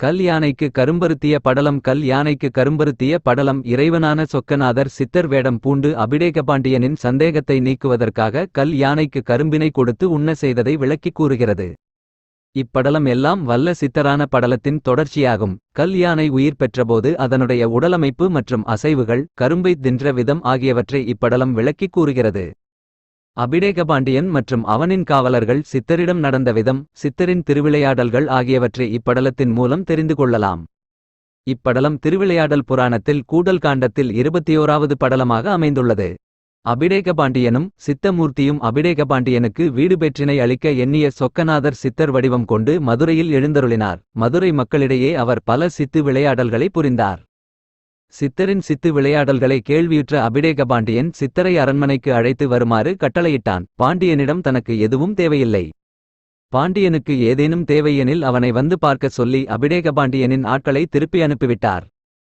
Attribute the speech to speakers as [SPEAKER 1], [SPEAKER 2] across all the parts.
[SPEAKER 1] கல் யானைக்கு கரும்பருத்திய படலம் கல் யானைக்கு கரும்பருத்திய படலம் இறைவனான சொக்கநாதர் சித்தர் வேடம் பூண்டு அபிடேகபாண்டியனின் சந்தேகத்தை நீக்குவதற்காக கல் யானைக்கு கரும்பினை கொடுத்து உண்ண செய்ததை விளக்கிக் கூறுகிறது. இப்படலம் எல்லாம் வல்ல சித்தரான படலத்தின் தொடர்ச்சியாகும். கல் யானை உயிர் பெற்றபோது அதனுடைய உடலமைப்பு மற்றும் அசைவுகள் கரும்பைத் தின்ற விதம் ஆகியவற்றை இப்படலம் விளக்கிக் கூறுகிறது. அபிடேகபாண்டியன் மற்றும் அவனின் காவலர்கள் சித்தரிடம் நடந்த விதம் சித்தரின் திருவிளையாடல்கள் ஆகியவற்றை இப்படலத்தின் மூலம் தெரிந்து கொள்ளலாம். இப்படலம் திருவிளையாடல் புராணத்தில் கூடல் காண்டத்தில் இருபத்தியோராவது படலமாக அமைந்துள்ளது. அபிடேகபாண்டியனும் சித்தமூர்த்தியும் அபிடேகபாண்டியனுக்கு வீடு பெற்றினை அளிக்க எண்ணிய சொக்கநாதர் சித்தர் வடிவம் கொண்டு மதுரையில் எழுந்தருளினார். மதுரை மக்களிடையே அவர் பல சித்து விளையாடல்களை புரிந்தார். சித்தரின் சித்து விளையாடல்களை கேள்வியுற்ற அபிடேகபாண்டியன் சித்தரை அரண்மனைக்கு அழைத்து வருமாறு கட்டளையிட்டான். பாண்டியனிடம் தனக்கு எதுவும் தேவையில்லை. பாண்டியனுக்கு ஏதேனும் தேவையெனில் அவனை வந்து பார்க்க சொல்லி அபிடேகபாண்டியனின் ஆட்களை திருப்பி அனுப்பிவிட்டார்.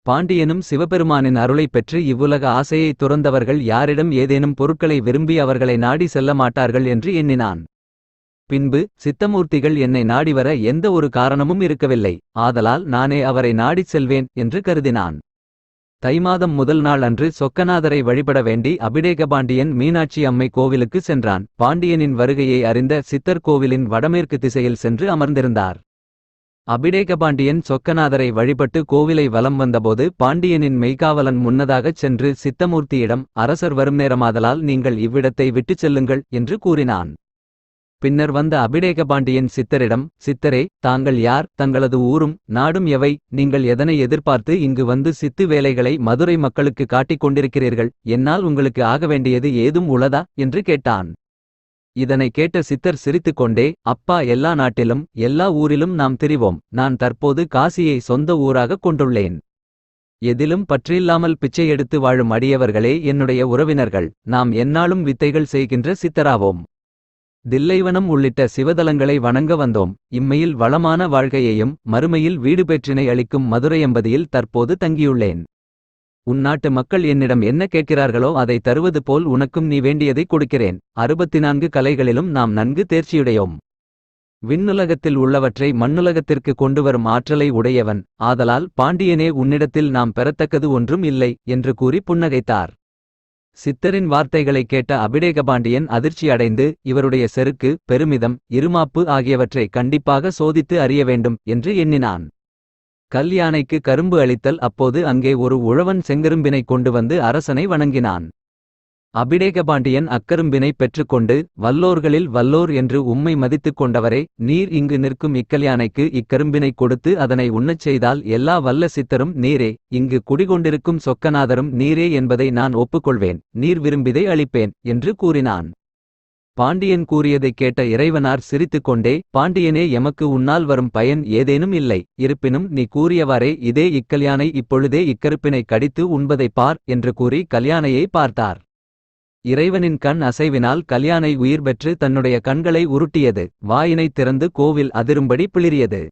[SPEAKER 1] பாண்டியனும் சிவபெருமானின் அருளைப் பெற்று இவ்வுலக ஆசையை துறந்தவர்கள் யாரிடம் ஏதேனும் பொருட்களை விரும்பி அவர்களை நாடி செல்ல மாட்டார்கள் என்று எண்ணினான். பின்பு சித்தமூர்த்திகள் என்னை நாடிவர எந்த ஒரு காரணமும் இருக்கவில்லை. ஆதலால் நானே அவரை நாடிச் செல்வேன் என்று கருதினான். தை மாதம் முதல் நாள் அன்று சொக்கநாதரை வழிபட வேண்டி அபிடேகபாண்டியன் மீனாட்சி அம்மை கோவிலுக்கு சென்றான். பாண்டியனின் வருகையை அறிந்த சித்தர் கோவிலின் வடமேற்கு திசையில் சென்று அமர்ந்திருந்தார். அபிடேகபாண்டியன் சொக்கநாதரை வழிபட்டு கோவிலை வலம் வந்தபோது பாண்டியனின் மெய்காவலன் முன்னதாகச் சென்று சித்தமூர்த்தியிடம் அரசர் வரும் நேரமாதலால் நீங்கள் இவ்விடத்தை விட்டுச் செல்லுங்கள் என்று கூறினான். பின்னர் வந்த அபிடேக பாண்டியன் சித்தரிடம் சித்தரே தாங்கள் யார்? தங்களது ஊரும் நாடும் எவை? நீங்கள் எதனை எதிர்பார்த்து இங்கு வந்து சித்து வேலைகளை மதுரை மக்களுக்கு காட்டிக் கொண்டிருக்கிறீர்கள்? என்னால் உங்களுக்கு ஆக வேண்டியது ஏதும் உளதா என்று கேட்டான். இதனை கேட்ட சித்தர் சிரித்துக்கொண்டே அப்பா எல்லா நாட்டிலும் எல்லா ஊரிலும் நாம் திரிவோம். நான் தற்போது காசியை சொந்த ஊராகக் கொண்டுள்ளேன். எதிலும் பற்றில்லாமல் பிச்சை எடுத்து வாழும் அடியவர்களே என்னுடைய உறவினர்கள். நாம் என்னாலும் வித்தைகள் செய்கின்ற சித்தராவோம். தில்லைவனம் உள்ளிட்ட சிவதலங்களை வணங்க வந்தோம். இம்மையில் வளமான வாழ்க்கையையும் மறுமையில் வீடு பெற்றினை அளிக்கும் மதுரையம்பதியில் தற்போது தங்கியுள்ளேன். உன்னாட்டு மக்கள் என்னிடம் என்ன கேட்கிறார்களோ அதை தருவது போல் உனக்கும் நீ வேண்டியதை கொடுக்கிறேன். அறுபத்தி நான்கு கலைகளிலும் நாம் நன்கு தேர்ச்சியுடையோம். விண்ணுலகத்தில் உள்ளவற்றை மண்ணுலகத்திற்கு கொண்டுவரும் ஆற்றலை உடையவன். ஆதலால் பாண்டியனே உன்னிடத்தில் நாம் பெறத்தக்கது ஒன்றும் இல்லை என்று கூறி புன்னகைத்தார். சித்தரின் வார்த்தைகளைக் கேட்ட அபிடேகபாண்டியன் அதிர்ச்சி அடைந்து இவருடைய செருக்கு பெருமிதம் இருமாப்பு ஆகியவற்றை கண்டிப்பாக சோதித்து அறிய வேண்டும் என்று எண்ணினான். கல்யானைக்கு கரும்பு அளித்தல் அப்போது அங்கே ஒரு உழவன் செங்கரும்பினை கொண்டு வந்து அரசனை வணங்கினான். அபிடேகபாண்டியன் அக்கரும்பினை பெற்றுக்கொண்டு வல்லோர்களில் வல்லோர் என்று உம்மை மதித்துக் கொண்டவரே நீர் இங்கு நிற்கும் இக்கல்யானைக்கு இக்கரும்பினை கொடுத்து அதனை உண்ணச் செய்தால் எல்லா வல்ல சித்தரும் நீரே இங்கு குடிகொண்டிருக்கும் சொக்கநாதரும் நீரே என்பதை நான் ஒப்புக்கொள்வேன் நீர் விரும்பிதை அளிப்பேன் என்று கூறினான். பாண்டியன் கூறியதைக் கேட்ட இறைவனார் சிரித்துக்கொண்டே பாண்டியனே எமக்கு உன்னால் வரும் பயன் ஏதேனும் இல்லை இருப்பினும் நீ கூறியவாறே இதே இக்கல்யானை இப்பொழுதே இக்கருப்பினை கடித்து உண்பதைப் பார் என்று கூறி கல்யாணையை பார்த்தார். இறைவனின் கண் அசைவினால் கல்யாணை உயிர் பெற்று தன்னுடைய கண்களை உருட்டியது. வாயினை திறந்து கோவில் அதிரும்படி பிளிரியது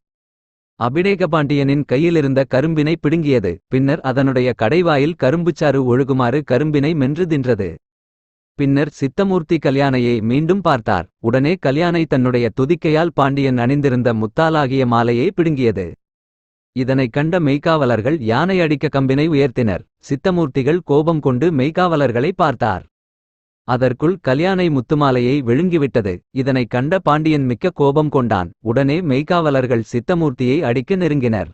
[SPEAKER 1] அபிடேகபாண்டியனின் கையிலிருந்த கரும்பினை பிடுங்கியது. பின்னர் அதனுடைய கடைவாயில் கரும்புச்சாறு ஒழுகுமாறு கரும்பினை மென்று தின்றது. பின்னர் சித்தமூர்த்தி கல்யாணையை மீண்டும் பார்த்தார். உடனே கல்யாணை தன்னுடைய துதிக்கையால் பாண்டியன் அணிந்திருந்த முத்தாலாகிய மாலையை பிடுங்கியது. இதனைக் கண்ட மெய்காவலர்கள் யானை அடிக்க கம்பினை உயர்த்தினர். சித்தமூர்த்திகள் கோபம் கொண்டு மெய்காவலர்களை பார்த்தார். அதற்குள் கல்யாணை முத்துமாலையை விழுங்கிவிட்டது. இதனைக் கண்ட பாண்டியன் மிக்க கோபம் கொண்டான். உடனே மெய்காவலர்கள் சித்தமூர்த்தியை அடிக்க நெருங்கினர்.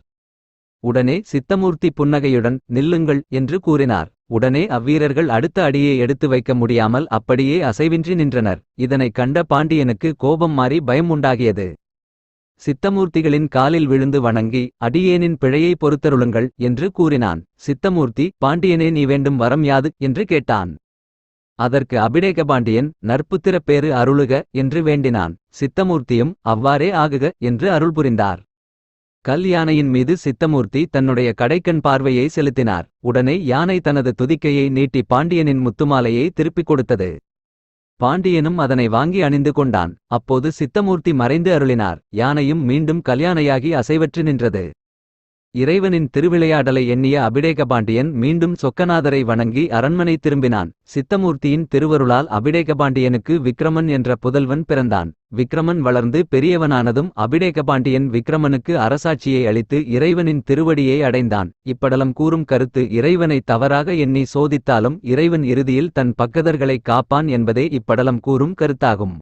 [SPEAKER 1] உடனே சித்தமூர்த்தி புன்னகையுடன் நில்லுங்கள் என்று கூறினார். உடனே அவ்வீரர்கள் அடுத்த அடியை எடுத்து வைக்க முடியாமல் அப்படியே அசைவின்றி நின்றனர். இதனைக் கண்ட பாண்டியனுக்கு கோபம் மாறி பயம் உண்டாகியது. சித்தமூர்த்திகளின் காலில் விழுந்து வணங்கி அடியேனின் பிழையை பொறுத்தருளுங்கள் என்று கூறினான். சித்தமூர்த்தி பாண்டியனே நீ வேண்டும் வரம் யாது? என்று கேட்டான். அதற்கு அபிடேகபாண்டியன் நற்புத்திரப் பேறு அருளுக என்று வேண்டினான். சித்தமூர்த்தியும் அவ்வாறே ஆகுக என்று அருள் புரிந்தார். கல் யானையின் மீது சித்தமூர்த்தி தன்னுடைய கடைக்கண் பார்வையை செலுத்தினார். உடனே யானை தனது துதிக்கையை நீட்டி பாண்டியனின் முத்துமாலையை திருப்பிக் கொடுத்தது. பாண்டியனும் அதனை வாங்கி அணிந்து கொண்டான். அப்போது சித்தமூர்த்தி மறைந்து அருளினார். யானையும் மீண்டும் கல்யாணையாகி அசைவற்று நின்றது. இறைவனின் திருவிளையாடலை எண்ணிய அபிடேகபாண்டியன் மீண்டும் சொக்கநாதரை வணங்கி அரண்மனை திரும்பினான். சித்தமூர்த்தியின் திருவருளால் அபிடேகபாண்டியனுக்கு விக்ரமன் என்ற புதல்வன் பிறந்தான். விக்ரமன் வளர்ந்து பெரியவனானதும் அபிடேகபாண்டியன் விக்ரமனுக்கு அரசாட்சியை அளித்து இறைவனின் திருவடியை அடைந்தான். இப்படலம் கூறும் கருத்து இறைவனை தவறாக எண்ணி சோதித்தாலும் இறைவன் இறுதியில் தன் பக்கதர்களை காப்பான் என்பதே இப்படலம் கூறும் கருத்தாகும்.